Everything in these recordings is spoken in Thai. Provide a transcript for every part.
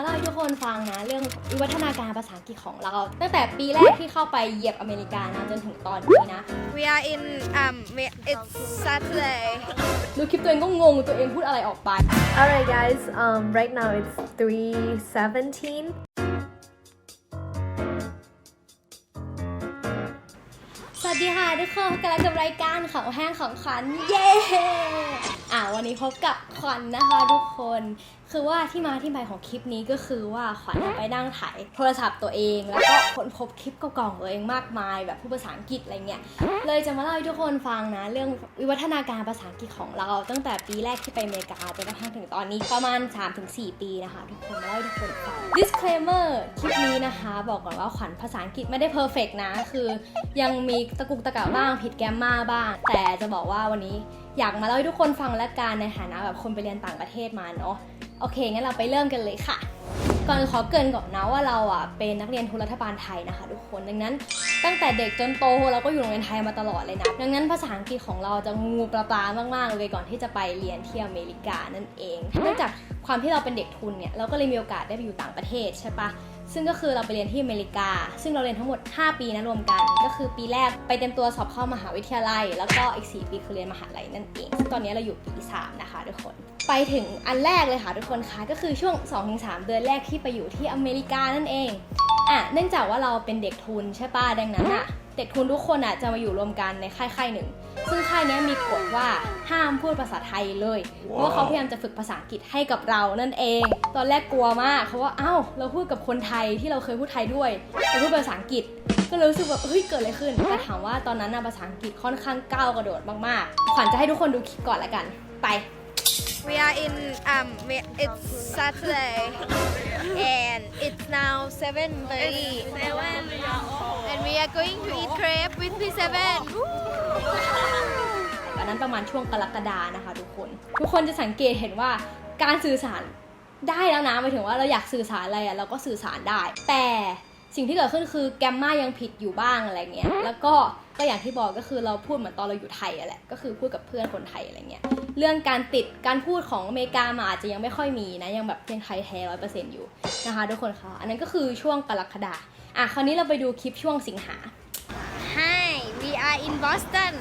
มาเล่าให้ทุกคนฟังนะ เรื่องวิวัฒนาการภาษาอังกฤษของเรา ตั้งแต่ปีแรกที่เข้าไปเหยียบอเมริกานะจนถึงตอนนี้นะ We are in um we- it's Saturday. ดูคลิปตัวเองก็งงตัวเองพูดอะไรออกไป Alright guys, um, right now it's 3.17. สวัสดีค่ะทุกคนกำลังกับรายการของแห้งของขวัญเย้อ่าวันนี้พบกับขวัญนะคะทุกคนคือว่าที่มาที่ไปของคลิปนี้ก็คือว่าขวัญไปนั่งถ่ายโทรศัพท์ตัวเอง แล้วก็ค้นพบคลิปเก่าๆของตัวเองมากมาย แบบพูดภาษาอังกฤษอะไรเงี้ยเลยจะมาเล่าให้ทุกคนฟังนะ เรื่องวิวัฒนาการภาษาอังกฤษของเราตั้งแต่ปีแรกที่ไปอเมริกาจนกระทั่งถึงตอนนี้ประมาณ 3-4 ปีนะคะ ทุกคนมาเล่าให้ทุกคนฟัง disclaimer คลิปนี้นะคะ บอกก่อนว่าขวัญภาษาอังกฤษไม่ได้ perfect นะคือ ยังมีตะกุกตะกักบ้างผิดแกมมาบ้าง แต่จะบอกว่าวันนี้อยากมาเล่าให้ทุกคนฟังและกันในฐานะแบบคนไปเรียนต่างประเทศมาเนาะ โอเค งั้นเราไปเริ่มกันเลยค่ะ ก่อนขอเกินก่อนนะว่าเราอะเป็นนักเรียนทุนรัฐบาลไทยนะคะทุกคน ดังนั้น ตั้งแต่เด็กจนโตเราก็อยู่โรงเรียนไทยมาตลอดเลยนะ ดังนั้นภาษาอังกฤษของเราจะงูปลาปลามากๆเลยก่อนที่จะไปเรียนที่อเมริกานั่นเอง เนื่องจากความที่เราเป็นเด็กทุนเนี่ยเราก็เลยมีโอกาสได้ไปอยู่ต่างประเทศใช่ปะซึ่งก็คือเราไปเรียนที่อเมริกา ซึ่งเราเรียนทั้งหมด 5 ปีนะรวมกัน ก็คือปีแรกไปเต็มตัวสอบเข้ามหาวิทยาลัย แล้วก็อีก 4 ปีคือเรียนมหาลัยนั่นเองซึ่งตอนนี้เราอยู่ปี 3 นะคะทุกคน ไปถึงอันแรกเลยค่ะทุกคนคะก็คือช่วง 2-3 เดือนแรกที่ไปอยู่ที่อเมริกานั่นเองอะเนื่องจากว่าเราเป็นเด็กทุนใช่ป่ะดังนั้นอะเด็กทุนทุกคนอะจะมาอยู่รวมกันในค่ายค่ายหนึ่ง ซึ่งค่ายเนี้ยมีกฎว่าห้ามพูดภาษาไทยเลย เพราะว่าเขาพยายามจะฝึกภาษาอังกฤษให้กับเรานั่นเอง ตอนแรกกลัวมากเพราะว่าเอ้าเราพูดกับคนไทยที่เราเคยพูดไทยด้วยเราพูดภาษาอังกฤษก็เลยรู้สึกแบบเฮ้ยเกิดอะไรขึ้นแต่ถามว่าตอนนั้นน่ะภาษาอังกฤษค่อนข้างก้าวกระโดดมากๆขวัญจะให้ทุกคนดูคลิปก่อนละกัน ไป We are in um we- it's Saturday and it's now 7:30 and we are going to eat crepe with P7. ตอนนั้นประมาณช่วงกรกฎานะคะทุกคน ทุกคนจะสังเกตเห็นว่าการสื่อสารได้แล้วนะหมายถึงว่าเราอยากสื่อสารอะไรอะเราก็สื่อสารได้ แต่สิ่งที่เกิดขึ้นคือแกมมายังผิดอยู่บ้างอะไรเงี้ย แล้วก็ก็อย่างที่บอกก็คือเราพูดเหมือนตอนเราอยู่ไทยอะแหละ ก็คือพูดกับเพื่อนคนไทยอะไรเงี้ย เรื่องการติดการพูดของอเมริกามาอาจจะยังไม่ค่อยมีนะ ยังแบบยังไทยแท้ร้อยเปอร์เซ็นต์อยู่นะคะทุกคนคะอันนั้นก็คือช่วงกรกฎาอะคราวนี้เราไปดูคลิปช่วงสิงหา Hi, we are in Boston.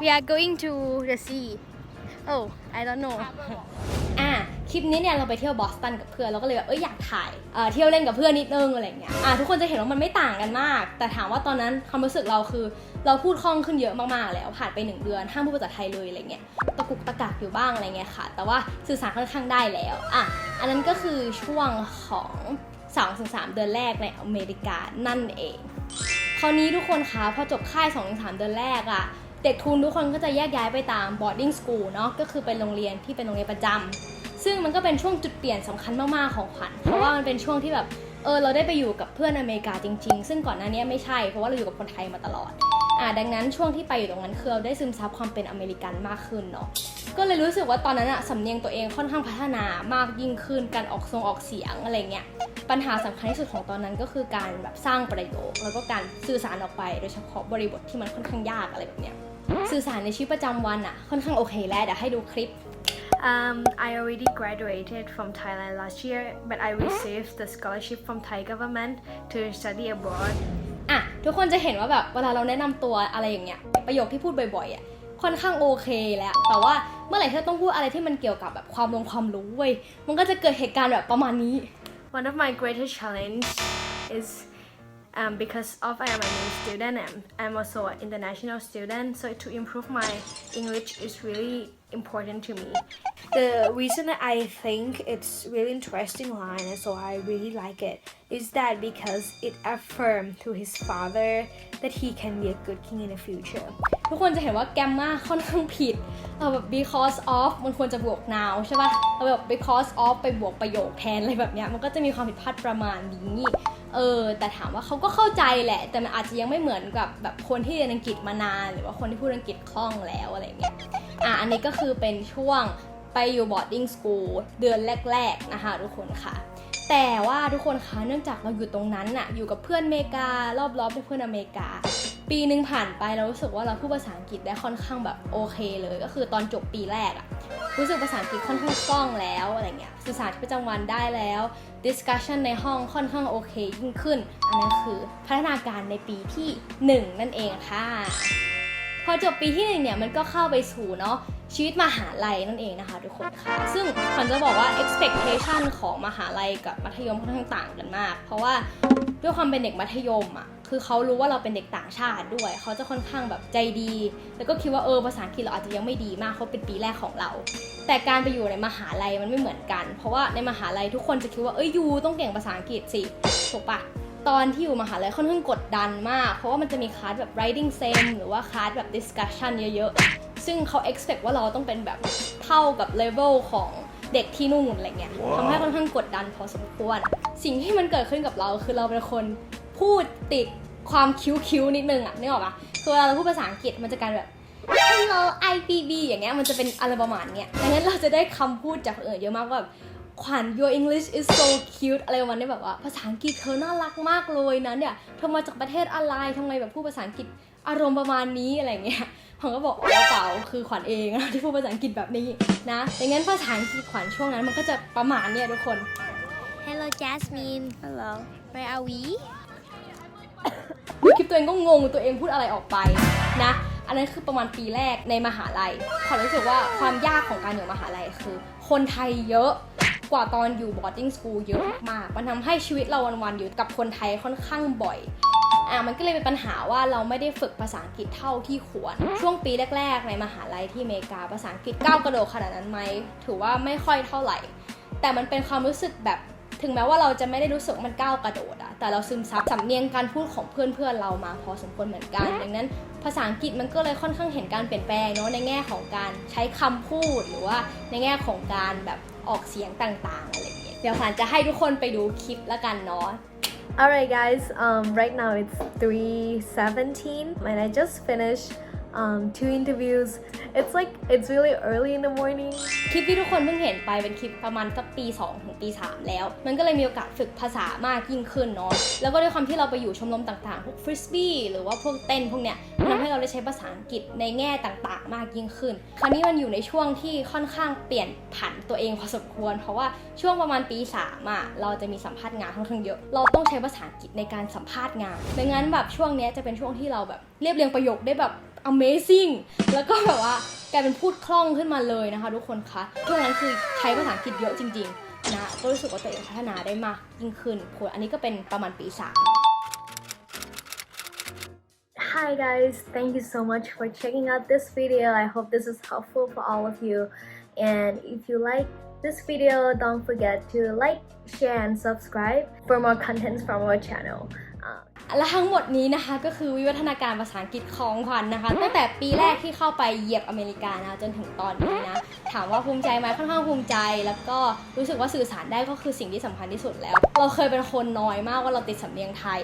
We are going to the sea. Oh, I don't know. คลิปนี้เนี่ยเราไปเที่ยวบอสตันกับเพื่อนเราก็เลยแบบเอ้ยอยากถ่ายเอ่อเที่ยวเล่นกับเพื่อนนิดนึงอะไรเงี้ยอะทุกคนจะเห็นว่ามันไม่ต่างกันมาก แต่ถามว่าตอนนั้นความรู้สึกเราคือ เราพูดคล่องขึ้นเยอะมากๆแล้วผ่านไปหนึ่งเดือนห้ามพูดภาษาไทยเลยอะไรเงี้ยตะกุกตะกักอยู่บ้างอะไรเงี้ยค่ะ แต่ว่าสื่อสารค่อนข้างได้แล้วอะอันนั้นก็คือช่วงของ2อถึงสเดือนแรกในอเมริกานั่นเองคราวนี้ทุกคนคะพอจบค่าย2-3 เดือนแรกอะเด็กทุนทุกคนก็จะแยกย้ายไปตาม boarding school เนาะก็คือเป็นโรงเรียนที่เป็นโรงเรียนประจำ ซึ่งมันก็เป็นช่วงจุดเปลี่ยนสำคัญมากๆของขวัญเพราะว่ามันเป็นช่วงที่แบบเออเราได้ไปอยู่กับเพื่อนอเมริกาจริง ๆ ซึ่งก่อนหน้านี้ไม่ใช่เพราะว่าเราอยู่กับคนไทยมาตลอดอ่าดังนั้นช่วงที่ไปอยู่ตรงนั้นคือเราได้ซึมซับความเป็นอเมริกันมากขึ้นเนาะก็เลยรู้สึกว่าตอนนั้นอะสำเนียงตัวเองค่อนข้างพัฒนามากยิ่งขึ้นการออกทรงออกเสียงอะไรเงี้ยปัญหาสำคัญที่สุดของตอนนั้นก็คือการแบบสร้างประโยค แล้วก็การสื่อสารออกไป โดยเฉพาะบริบทที่มันค่อนข้างยากอะไรแบบเนี้ยสื่อสารในชีวิตประจำวันอะค่อนข้างโอเคแล้วเดี๋ยวให้ดูคลิป Um, I already graduated from Thailand last year, but I received the scholarship from Thai government to study abroad. อะทุกคนจะเห็นว่าแบบเวลาเราแนะนำตัวอะไรอย่างเงี้ยประโยคที่พูดบ่อยๆอะค่อนข้างโอเคแล้ว แต่ว่าเมื่อไหร่ที่เราต้องพูดอะไรที่มันเกี่ยวกับแบบความลงความรู้เว้ยมันก็จะเกิดเหตุการณ์แบบประมาณนี้ One of my greatest challenge is um, because of I am a new student and I'm also an international student, so to improve my English is really important to me. The reason that I think it's really interesting line and so I really like it is that because it affirmed to his father that he can be a good king in the future. ทุกคนจะเห็นว่าแกมมาค่อนข้างผิดเราแบบ because of มันควรจะบวก now ใช่ปะเราแบบ because of ไปบวกประโยคแทนอะไรแบบเนี้ยมันก็จะมีความผิดพลาดประมาณนี้ เออแต่ถามว่าเขาก็เข้าใจแหละ แต่มันอาจจะยังไม่เหมือนกับแบบคนที่เรียนอังกฤษมานาน หรือว่าคนที่พูดอังกฤษคล่องแล้วอะไรเงี้ยอะอันนี้ก็คือเป็นช่วงไปอยู่ boarding school เดือนแรก ๆ นะคะทุกคนค่ะ แต่ว่าทุกคนคะเนื่องจากเราอยู่ตรงนั้นน่ะอยู่กับเพื่อนอเมริการอบๆด้วยเพื่อนอเมริกา ปีหนึ่งผ่านไปเรารู้สึกว่าเราพูดภาษาอังกฤษได้ค่อนข้างแบบโอเคเลย ก็คือตอนจบปีแรกอะรู้สึกภาษาอังกฤษค่อนข้างคล่องแล้วอะไรเงี้ย สื่อสารประจำวันได้แล้ว discussion ในห้องค่อนข้างโอเคยิ่งขึ้น อันนั้นคือพัฒนาการในปีที่ 1 นั่นเองค่ะ พอจบปีที่หนึ่งเนี่ยมันก็เข้าไปสู่เนาะชีวิตมหาลัยนั่นเองนะคะทุกคนค่ะ ซึ่งขวัญจะบอกว่า expectation ของมหาลัยกับมัธยมค่อนข้างต่างกันมาก เพราะว่าด้วยความเป็นเด็กมัธยมอะ คือเขารู้ว่าเราเป็นเด็กต่างชาติด้วย เขาจะค่อนข้างแบบใจดี แล้วก็คิดว่าเออภาษาอังกฤษเราอาจจะยังไม่ดีมากเพราะเป็นปีแรกของเรา แต่การไปอยู่ในมหาลัยมันไม่เหมือนกัน เพราะว่าในมหาลัยทุกคนจะคิดว่าเอ้ยยูต้องเก่งภาษาอังกฤษสิถูกปะตอนที่อยู่มหาลัยค่อนข้างกดดันมาก เพราะว่ามันจะมีคลาสแบบ writing sem หรือว่าคลาสแบบ discussion เยอะๆ ซึ่งเขา expect ว่าเราต้องเป็นแบบเท่ากับ level ของเด็กที่นู่นอะไรเงี้ยทำให้ค่อนข้างกดดันพอสมควร สิ่งที่มันเกิดขึ้นกับเราคือเราเป็นคนพูดติดความคิ้วๆนิดนึงอะนึกออกปะคือเวลาเราพูดภาษาอังกฤษมันจะกลารแบบ hello IBB อย่างเงี้ยมันจะเป็นอะไรประมาณเนี้ยดังนั้นเราจะได้คำพูดจากคนอื่นเยอะมากว่าแบบขวัญ your English is so cute อะไรประมาณนี้แบบว่าภาษาอังกฤษเธอน่ารักมากเลยนะเนี่ยเธอมาจากประเทศอะไรทำไมแบบพูดภาษาอังกฤษอารมณ์ประมาณนี้อะไรเงี้ยผมก็บอกอ๋อเปล่าคือขวัญเองนะที่พูดภาษาอังกฤษแบบนี้นะดังนั้นภาษาอังกฤษขวัญช่วงนั้นมันก็จะประมาณเนี่ยทุกคน Hello Jasmine Hello. where are we ดูคลิปตัวเองก็งงตัวเองพูดอะไรออกไปนะ อันนั้นคือประมาณปีแรกในมหาลัยขอรู้สึกว่าความยากของการอยู่มหาลัยคือ คนไทยเยอะกว่าตอนอยู่ boarding school เยอะมาก มันทำให้ชีวิตเราวันๆอยู่กับคนไทยค่อนข้างบ่อยอะมันก็เลยเป็นปัญหาว่าเราไม่ได้ฝึกภาษาอังกฤษเท่าที่ควร ช่วงปีแรก ๆ ในมหาลัยที่อเมริกาภาษาอังกฤษก้าวกระโดดขนาดนั้นไหมถือว่าไม่ค่อยเท่าไหร่ แต่มันเป็นความรู้สึกแบบ ถึงแม้ว่าเราจะไม่ได้รู้สึกว่ามันก้าวกระโดดอะแต่เราซึมซับสำเนียงการพูดของเพื่อนๆเรามาพอสมควรเหมือนกัน ดังนั้น ภาษาอังกฤษมันก็เลยค่อนข้างเห็นการเปลี่ยนแปลงเนาะในแง่ของการใช้คำพูดหรือว่าในแง่ของการแบบออกเสียงต่างๆอะไรอย่างเงี้ย เดี๋ยวขวัญจะให้ทุกคนไปดูคลิปละกันเนาะ Alright, guys. Um, right now it's 3:17, and I just finished um, two interviews. It's like it's really early in the morning. คลิปที่ทุกคนเพิ่งเห็นไปเป็นคลิปประมาณสักปี 2 ถึงปี 3 แล้ว มันก็เลยมีโอกาสฝึกภาษามากยิ่งขึ้นเนาะแล้วก็ด้วยความที่เราไปอยู่ชมรมต่างๆ พวกฟริสบี้หรือว่าพวกเต้นพวกเนี้ยมันทำให้เราได้ใช้ภาษาอังกฤษในแง่ต่างๆ มากยิ่งขึ้น คราวนี้มันอยู่ในช่วงที่ค่อนข้างเปลี่ยนผันตัวเองพอสมควร เพราะว่าช่วงประมาณปี3อะเราจะมีสัมภาษณ์งานค่อนข้างเยอะ เราต้องใช้ภาษาอังกฤษในการสัมภาษณ์งานดังนั้นแบบช่วงเนี้ยจะเป็นช่วงที่เราแบบเรียบเรียงประโยคได้แบบ amazing แล้วก็แบบว่ากลายเป็นพูดคล่องขึ้นมาเลยนะคะ ทุกคนคะช่วงนั้นคือใช้ภาษาอังกฤษเยอะจริงๆนะก็รู้สึกว่าตัวเองพัฒนาได้มากยิ่งขึ้นผลอันนี้ก็เป็นประมาณปีสาม Hi guys, thank you so much for checking out this video. I hope this is helpful for all of you. And if you like this video, don't forget to like, share, and subscribe for more contents from our channel. Uh, และทั้งหมดนี้นะคะก็คือวิวัฒนาการภาษาอังกฤษของขวัญนะคะ ตั้งแต่ปีแรกที่เข้าไปเหยียบอเมริกานะจนถึงตอนนี้นะถามว่าภูมิใจไหมค่อนข้างภูมิใจ แล้วก็รู้สึกว่าสื่อสารได้ก็คือสิ่งที่สำคัญที่สุดแล้ว เราเคยเป็นคนน้อยมากว่าเราติดสำเนียงไทย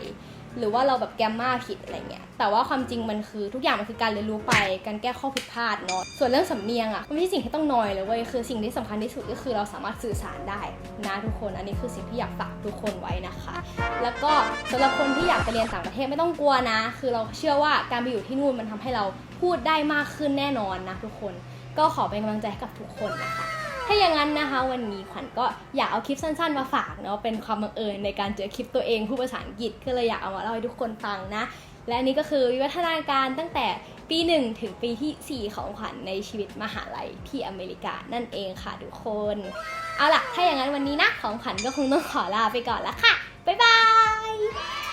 หรือว่าเราแบบแกมมาผิดอะไรเงี้ยแต่ว่าความจริงมันคือทุกอย่างมันคือการเรียนรู้ไปการแก้ข้อผิดพลาดเนาะส่วนเรื่องสำเนียงอะ่ะมันไม่ใช่สิ่งที่ต้องนอยเลยเว้ยคือสิ่งที่สำคัญที่สุดก็คือเราสามารถสื่อสารได้นะทุกคน อันนี้คือสิ่งที่อยากฝากทุกคนไว้นะคะ แล้วก็สำหรับคนที่อยากไปเรียนต่างประเทศไม่ต้องกลัวนะ คือเราเชื่อว่าการไปอยู่ที่นู่นมันทำให้เราพูดได้มากขึ้นแน่นอนนะทุกคน ก็ขอเป็นกำลังใจให้กับทุกคนนะคะ ถ้าอย่างนั้นนะคะวันนี้ขวัญก็อยากเอาคลิปสั้นๆ มาฝากเนาะเป็นความบังเอิญในการเจอคลิปตัวเองพูดภาษาอังกฤษก็เลยอยากเอามาเล่าให้ทุกคนฟังนะ และอันนี้ก็คือวิวัฒนาการตั้งแต่ปี 1 ถึงปีที่ 4 ของขวัญในชีวิตมหาลัยที่อเมริกานั่นเองค่ะทุกคน เอาล่ะ ถ้าอย่างนั้นวันนี้นะของขวัญก็คงต้องขอลาไปก่อนละค่ะ บ๊ายบาย